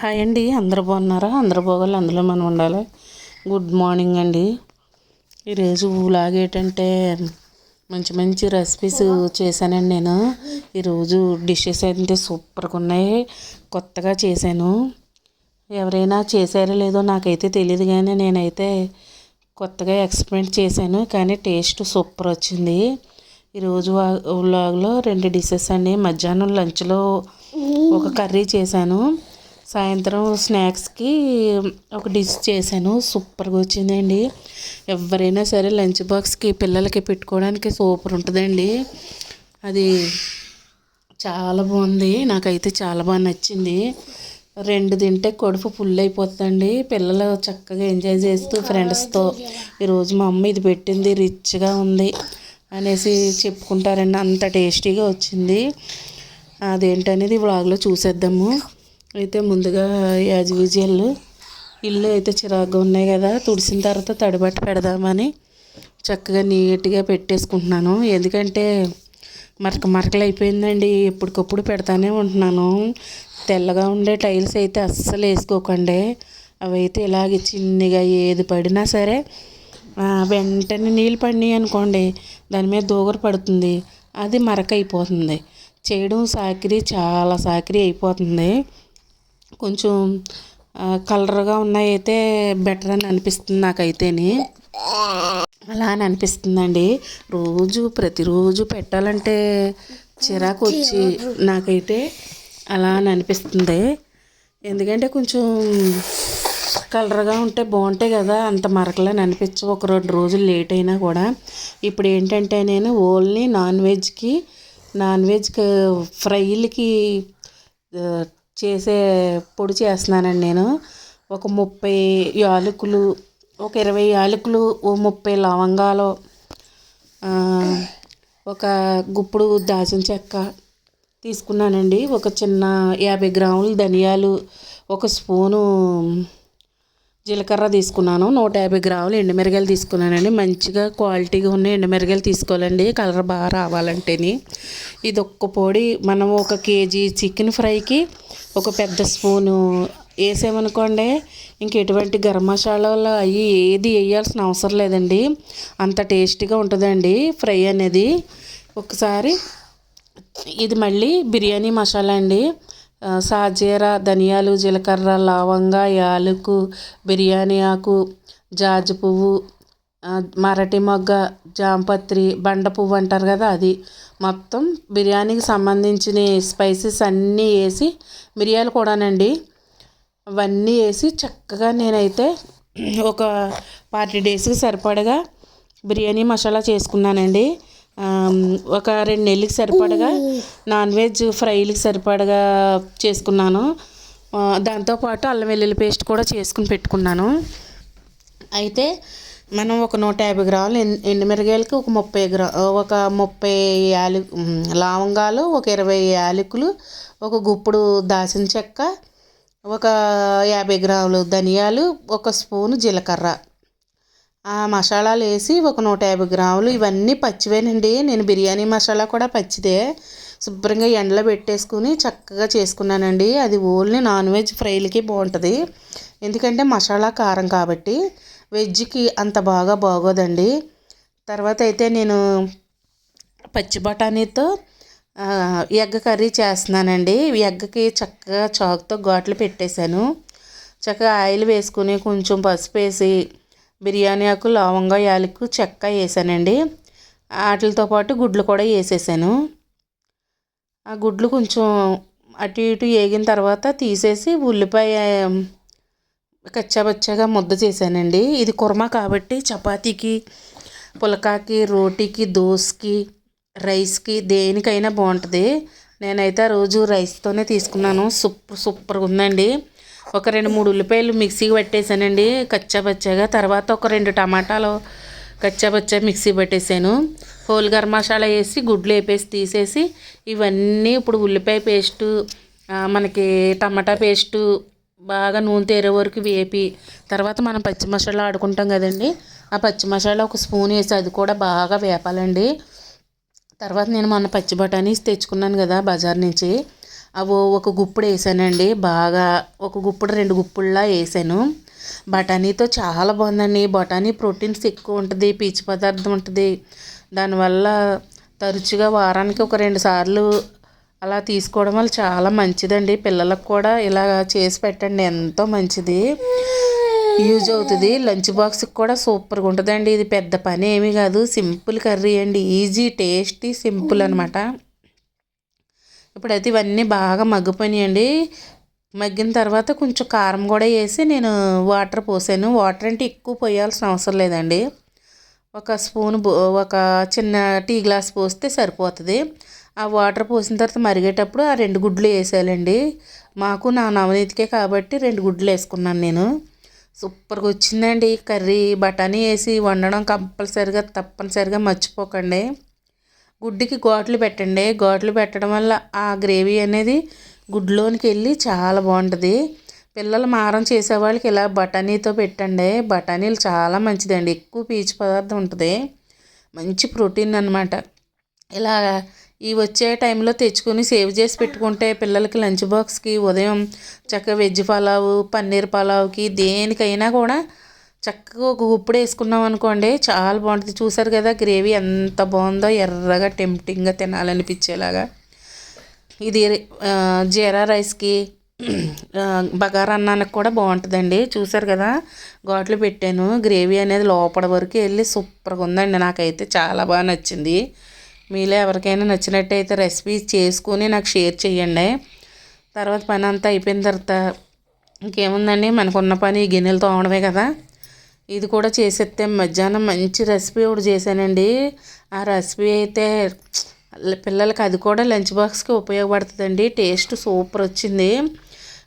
Hi అండి అందరు బాగున్నారా? అందరు బాగోలు అందులో మనం ఉండాలి. గుడ్ మార్నింగ్ అండి. ఈరోజు లాగేటంటే ఏంటంటే మంచి మంచి రెసిపీస్ చేశానండి నేను. ఈరోజు డిషెస్ అయితే సూపర్గా ఉన్నాయి. కొత్తగా చేశాను. ఎవరైనా చేశారో లేదో నాకైతే తెలియదు కానీ నేనైతే కొత్తగా ఎక్స్పెరిమెంట్ చేశాను కానీ టేస్ట్ సూపర్ వచ్చింది. ఈరోజు వ్లాగ్లో రెండు డిషెస్ అండి. మధ్యాహ్నం లంచ్లో ఒక కర్రీ చేశాను. సాయంత్రం స్నాక్స్కి ఒక డిష్ చేశాను. సూపర్గా వచ్చిందండి. ఎవరైనా సరే లంచ్ బాక్స్కి పిల్లలకి పెట్టుకోవడానికి సూపర్ ఉంటుందండి. అది చాలా బాగుంది. నాకైతే చాలా బాగా నచ్చింది. రెండు తింటే కడుపు ఫుల్ అయిపోతుందండి. పిల్లలు చక్కగా ఎంజాయ్ చేస్తూ ఫ్రెండ్స్తో ఈరోజు మా అమ్మ ఇది పెట్టింది రిచ్గా ఉంది అనేసి చెప్పుకుంటారండి. అంత టేస్టీగా వచ్చింది. అదేంటనేది వ్లాగ్లో చూసేద్దాము. అయితే ముందుగా యాజ్ యూజువల్ ఇల్లు అయితే చిరాగ్గా ఉన్నాయి కదా. తుడిసిన తర్వాత తడిబట్ట పెడదామని చక్కగా నీట్గా పెట్టేసుకుంటున్నాను. ఎందుకంటే మరక మరకలు అయిపోయిందండి. ఎప్పటికప్పుడు పెడతానే ఉంటున్నాను. తెల్లగా ఉండే టైల్స్ అయితే అస్సలు వేసుకోకండి. అవి అయితే ఇలాగే చిన్నగా ఏది పడినా సరే వెంటనే నీళ్ళు పడినాయి అనుకోండి దాని మీద దూగర పడుతుంది. అది మరక అయిపోతుంది. చేయడం సాకిరి చాలా సాకిరి అయిపోతుంది. కొంచెం కలర్గా ఉన్నాయి అయితే బెటర్ అని అనిపిస్తుంది నాకైతేని. అలా అని అనిపిస్తుందండి. రోజు ప్రతిరోజు పెట్టాలంటే చిరాకు వచ్చి నాకైతే అలా అని అనిపిస్తుంది. ఎందుకంటే కొంచెం కలర్గా ఉంటే బాగుంటాయి కదా అంత మరకలని అనిపించు ఒక రెండు రోజులు లేట్ అయినా కూడా. ఇప్పుడు ఏంటంటే నేను ఓన్లీ నాన్ వెజ్కి నాన్ వెజ్ ఫ్రైలకి చేసే పొడి చేస్తున్నానండి నేను. ఒక ముప్పై యాలకులు ఒక ఇరవై యాలకులు ఓ ముప్పై లవంగాలు ఒక గుప్పుడు దాచిన చెక్క తీసుకున్నానండి. ఒక చిన్న యాభై గ్రాములు ధనియాలు ఒక స్పూను జీలకర్ర తీసుకున్నాను. నూట యాభై గ్రాములు ఎండుమిరగాయలు తీసుకున్నానండి. మంచిగా క్వాలిటీగా ఉన్న ఎండుమిరగాయలు తీసుకోవాలండి. కలర్ బాగా రావాలంటేని. ఇది ఒక్క పొడి మనం ఒక కేజీ చికెన్ ఫ్రైకి ఒక పెద్ద స్పూను వేసామనుకోండి ఇంక ఎటువంటి గరం మసాలాలు అవి ఏది వేయాల్సిన అవసరం లేదండి. అంత టేస్టీగా ఉంటుందండి ఫ్రై అనేది. ఒకసారి ఇది మళ్ళీ బిర్యానీ మసాలా అండి. సాజీర ధనియాలు జీలకర్ర లవంగ యాలకు బిర్యానీ ఆకు జాజి పువ్వు మరటి మొగ్గ జాంపత్రి బండ పువ్వు అంటారు కదా అది. మొత్తం బిర్యానీకి సంబంధించిన స్పైసెస్ అన్నీ వేసి మిరియాలు కూడానండి అవన్నీ వేసి చక్కగా నేనైతే ఒక ఫార్టీ డేస్కి సరిపడగా బిర్యానీ మసాలా చేసుకున్నానండి. ఒక రెండు నెలలకి సరిపడగా నాన్ వెజ్ ఫ్రైలకి సరిపడగా చేసుకున్నాను. దాంతోపాటు అల్లం వెల్లుల్లి పేస్ట్ కూడా చేసుకుని పెట్టుకున్నాను. అయితే మనం ఒక నూట యాభై గ్రాములు ఎండుమిరగాయలకి ఒక ముప్పై గ్రా ఒక ముప్పై యాలు లవంగాలు ఒక ఇరవై యాలకులు ఒక గుప్పుడు దాచిన చెక్క ఒక యాభై గ్రాములు ధనియాలు ఒక స్పూను జీలకర్ర. ఆ మసాలాలు వేసి ఒక నూట యాభై గ్రాములు ఇవన్నీ పచ్చివేనండి. నేను బిర్యానీ మసాలా కూడా పచ్చిదే. శుభ్రంగా ఎండలో పెట్టేసుకుని చక్కగా చేసుకున్నానండి. అది ఓన్లీ నాన్ వెజ్ ఫ్రైలకి బాగుంటుంది. ఎందుకంటే మసాలా కారం కాబట్టి వెజ్కి అంత బాగా బాగోదండి. తర్వాత అయితే నేను పచ్చి బఠానీతో ఎగ్ కర్రీ చేస్తున్నానండి. ఎగ్కి చక్కగా చాకుతో ఘాట్లు పెట్టేశాను. చక్కగా ఆయిల్ వేసుకుని కొంచెం పసుపు వేసి బిర్యానీ ఆకు లవంగా యాలకు చెక్క వేసానండి. వాటితో పాటు గుడ్లు కూడా వేసేసాను. ఆ గుడ్లు కొంచెం అటు ఇటు వేగిన తర్వాత తీసేసి ఉల్లిపాయ కచ్చాబచ్చాగా ముద్ద చేశానండి. ఇది కుర్మా కాబట్టి చపాతీకి పులకాకి రోటీకి దోస్కి రైస్కి దేనికైనా బాగుంటుంది. నేనైతే ఆ రోజు రైస్తోనే తీసుకున్నాను. సూపర్ సూపర్గా ఉందండి. ఒక రెండు మూడు ఉల్లిపాయలు మిక్సీకి పెట్టేశానండి కచ్చాబచ్చాగా తర్వాత ఒక రెండు టమాటాలు కచ్చాబచ్చా మిక్సీ పెట్టేశాను. హోల్ గరం మసాలా వేసి గుడ్లు వేపేసి తీసేసి ఇవన్నీ ఇప్పుడు ఉల్లిపాయ పేస్టు మనకి టమాటా పేస్టు బాగా నూనె తేరే వరకు వేపి తర్వాత మనం పచ్చి మసాలా ఆడుకుంటాం కదండి ఆ పచ్చి మసాలా ఒక స్పూన్ వేసి అది కూడా బాగా వేపాలండి. తర్వాత నేను మొన్న పచ్చి బఠానీస్ తెచ్చుకున్నాను కదా బజార్ నుంచి. అవో ఒక గుప్పుడు వేసానండి. బాగా ఒక గుప్పుడు రెండు గుప్పుల్లా వేసాను. బఠానీతో చాలా బాగుందండి. బఠానీ ప్రోటీన్స్ ఎక్కువ ఉంటుంది పీచు పదార్థం ఉంటుంది. దానివల్ల తరచుగా వారానికి ఒక రెండు సార్లు అలా తీసుకోవడం వల్ల చాలా మంచిదండి. పిల్లలకు కూడా ఇలా చేసి పెట్టండి ఎంతో మంచిది. యూజ్ అవుతుంది. లంచ్ బాక్స్కి కూడా సూపర్గా ఉంటుందండి. ఇది పెద్ద పని ఏమీ కాదు. సింపుల్ కర్రీ అండి. ఈజీ టేస్టీ సింపుల్ అనమాట ఇప్పుడైతే ఇవన్నీ బాగా మగ్గిపోయినాయండి. మగ్గిన తర్వాత కొంచెం కారం కూడా వేసి నేను వాటర్ పోసాను. వాటర్ అంటే ఎక్కువ పోయాల్సిన అవసరం లేదండి. ఒక స్పూన్ ఒక చిన్న టీ గ్లాస్ పోస్తే సరిపోతుంది. ఆ వాటర్ పోసిన తర్వాత మరిగేటప్పుడు ఆ రెండు గుడ్లు వేసేయాలండి. మాకు నా నవనీతికే కాబట్టి రెండు గుడ్లు వేసుకున్నాను నేను. సూపర్గా వచ్చిందండి. కర్రీ బఠానీ వేసి వండడం కంపల్సరిగా తప్పనిసరిగా మర్చిపోకండి. గుడ్డుకి గోట్లు పెట్టండి. గోట్లు పెట్టడం వల్ల ఆ గ్రేవీ అనేది గుడ్లోనికి వెళ్ళి చాలా బాగుంటుంది. పిల్లలు మారం చేసేవాళ్ళకి ఇలా బఠానీతో పెట్టండి. బఠానీలు చాలా మంచిదండి. ఎక్కువ పీచు పదార్థం ఉంటుంది. మంచి ప్రోటీన్ అనమాట ఇలా ఈ వచ్చే టైంలో తెచ్చుకొని సేవ్ చేసి పెట్టుకుంటే పిల్లలకి లంచ్ బాక్స్కి ఉదయం చక్కగా వెజ్ పలావ్ పన్నీర్ పలావ్కి దేనికైనా కూడా చక్కగా ఒక ఉప్పుడు వేసుకున్నాం అనుకోండి చాలా బాగుంటుంది. చూసారు కదా గ్రేవీ ఎంత బాగుందో ఎర్రగా టెంప్టింగ్గా తినాలనిపించేలాగా. ఇది జీరా రైస్కి బగారా అన్నానికి కూడా బాగుంటుందండి. చూసారు కదా ఘాట్లు పెట్టాను. గ్రేవీ అనేది లోపల వరకు వెళ్ళి సూపర్గా ఉందండి. నాకైతే చాలా బాగా నచ్చింది. మీలో ఎవరికైనా నచ్చినట్టయితే రెసిపీ చేసుకుని నాకు షేర్ చేయండి. తర్వాత పని అంతా అయిపోయిన తర్వాత ఇంకేముందండి? మనకున్న పని గిన్నెలు తోమడమే కదా. ఇది కూడా చేసేస్తే మధ్యాహ్నం మంచి రెసిపీ ఒకటి చేశానండి. ఆ రెసిపీ అయితే పిల్లలకి అది కూడా లంచ్ బాక్స్కి ఉపయోగపడుతుందండి. టేస్ట్ సూపర్ వచ్చింది.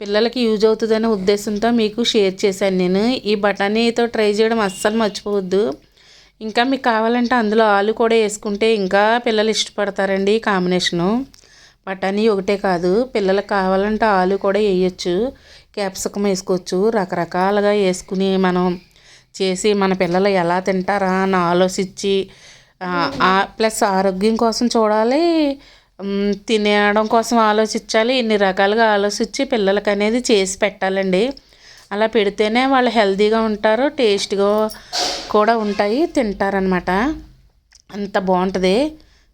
పిల్లలకి యూజ్ అవుతుందనే ఉద్దేశంతో మీకు షేర్ చేశాను నేను. ఈ బఠానీతో ట్రై చేయడం అస్సలు మర్చిపోవద్దు. ఇంకా మీకు కావాలంటే అందులో ఆలు కూడా వేసుకుంటే ఇంకా పిల్లలు ఇష్టపడతారండి ఈ కాంబినేషను. బఠానీ ఒకటే కాదు పిల్లలకు కావాలంటే ఆలు కూడా వేయచ్చు. క్యాప్సికం వేసుకోవచ్చు. రకరకాలుగా వేసుకుని మనం చేసి మన పిల్లలు ఎలా తింటారా అని ఆలోచించి ప్లస్ ఆరోగ్యం కోసం చూడాలి తినేయడం కోసం ఆలోచించాలి ఇన్ని రకాలుగా ఆలోచించి పిల్లలకి అనేది చేసి పెట్టాలండి. అలా పెడితేనే వాళ్ళు హెల్తీగా ఉంటారు టేస్ట్గా కూడా ఉంటాయి తింటారనమాట అంత బాగుంటుంది.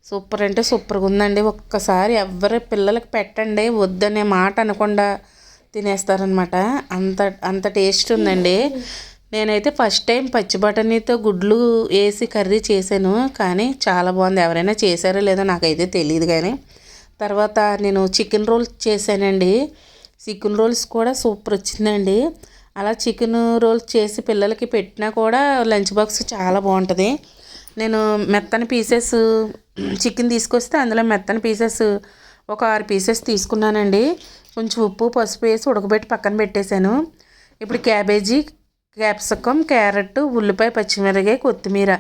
సూపర్ అంటే సూపర్గా ఉందండి. ఒక్కసారి ఎవరి పిల్లలకి పెట్టండి వద్దనే మాట అనకుండా తినేస్తారనమాట అంత అంత టేస్ట్ ఉందండి. నేనైతే ఫస్ట్ టైం పచ్చి బఠానీతో గుడ్లు వేసి కర్రీ చేశాను కానీ చాలా బాగుంది. ఎవరైనా చేశారో లేదో నాకైతే తెలియదు కానీ. తర్వాత నేను చికెన్ రోల్ చేశానండి. చికెన్ రోల్స్ కూడా సూపర్ వచ్చిందండి. అలా చికెన్ రోల్స్ చేసి పిల్లలకి పెట్టినా కూడా లంచ్ బాక్స్ చాలా బాగుంటుంది. నేను మెత్తని పీసెస్ చికెన్ తీసుకొస్తే అందులో మెత్తని పీసెస్ ఒక ఆరు పీసెస్ తీసుకున్నానండి. కొంచెం ఉప్పు పసుపు వేసి ఉడకబెట్టి పక్కన పెట్టేశాను. ఇప్పుడు క్యాబేజీ క్యాప్సికమ్ క్యారెట్ ఉల్లిపాయ పచ్చిమిరకాయ కొత్తిమీర.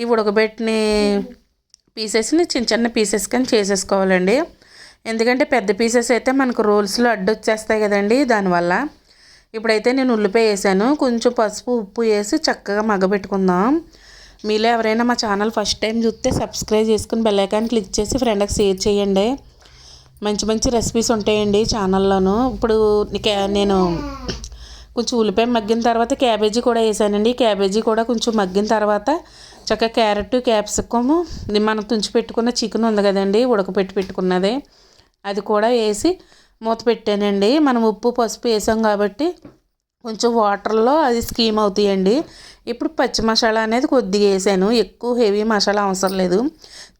ఈ ఉడకబెట్టిన పీసెస్ని చిన్న చిన్న పీసెస్ కానీ చేసేసుకోవాలండి. ఎందుకంటే పెద్ద పీసెస్ అయితే మనకు రోల్స్లో అడ్డొచ్చేస్తాయి కదండి దానివల్ల. ఇప్పుడైతే నేను ఉల్లిపాయ వేసాను. కొంచెం పసుపు ఉప్పు వేసి చక్కగా మగ్గబెట్టుకుందాం. మీలో ఎవరైనా మా ఛానల్ ఫస్ట్ టైం చూస్తే సబ్స్క్రైబ్ చేసుకుని బెల్లైకాన్ క్లిక్ చేసి ఫ్రెండ్కి షేర్ చేయండి. మంచి మంచి రెసిపీస్ ఉంటాయండి ఛానల్లోను. ఇప్పుడు నేను కొంచెం ఉల్లిపాయ మగ్గిన తర్వాత క్యాబేజీ కూడా వేసానండి. క్యాబేజీ కూడా కొంచెం మగ్గిన తర్వాత చక్కగా క్యారెట్ క్యాప్సికము మనం తుంచి పెట్టుకున్న చికెన్ ఉంది కదండి ఉడకపెట్టి పెట్టుకున్నది. అది కూడా వేసి మూత పెట్టానండి. మనం ఉప్పు పసుపు వేసాం కాబట్టి కొంచెం వాటర్లో అది స్కీమ్ అవుతాయండి. ఇప్పుడు పచ్చి మసాలా అనేది కొద్దిగా వేసాను. ఎక్కువ హెవీ మసాలా అవసరం లేదు.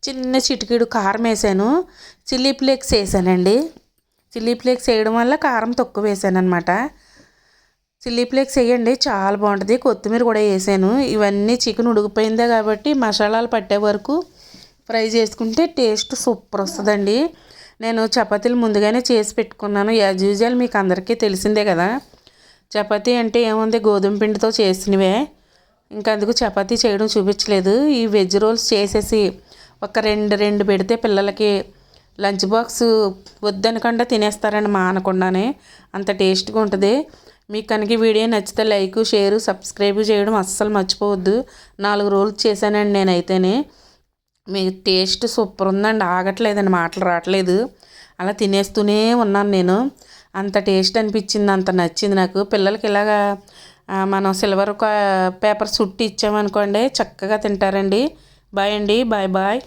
చిన్న చిటికీడు కారం వేసాను. చిల్లీ ఫ్లేక్స్ వేసానండి. చిల్లీ ఫ్లేక్స్ వేయడం వల్ల కారం తక్కువ వేసాను అనమాట చిల్లీ ఫ్లేక్స్ వేయండి. చాలా బాగుంటుంది. కొత్తిమీర కూడా వేసాను. ఇవన్నీ చికెన్ ఉడికిపోయిందే కాబట్టి మసాలాలు పట్టే వరకు ఫ్రై చేసుకుంటే టేస్ట్ సూపర్ వస్తుందండి. నేను చపాతీలు ముందుగానే చేసి పెట్టుకున్నాను. యాజ్ యూజువల్ మీకు అందరికీ తెలిసిందే కదా. చపాతీ అంటే ఏముంది? గోధుమ పిండితో చేసినవే. ఇంకా అందుకు చపాతీ చేయడం చూపించలేదు. ఈ వెజ్ రోల్స్ చేసేసి ఒక రెండు రెండు పెడితే పిల్లలకి లంచ్ బాక్స్ వద్దనకుండా తినేస్తారని మానకుండానే అంత టేస్ట్గా ఉంటుంది. మీకు కనుక వీడియో నచ్చితే లైక్ షేర్ సబ్స్క్రైబ్ చేయడం అస్సలు మర్చిపోవద్దు. నాలుగు రోజులు చేశానండి నేనైతేనే. మీ టేస్ట్ సూపర్ ఉందండి ఆగట్లేదండి మాటలు రావట్లేదు. అలా తినేస్తూనే ఉన్నాను నేను. అంత టేస్ట్ అనిపించింది అంత నచ్చింది నాకు. పిల్లలకి ఇలాగా మనం సిల్వర్ పేపర్ చుట్టి ఇచ్చామనుకోండి చక్కగా తింటారండి. బాయ్ అండి బాయ్ బాయ్.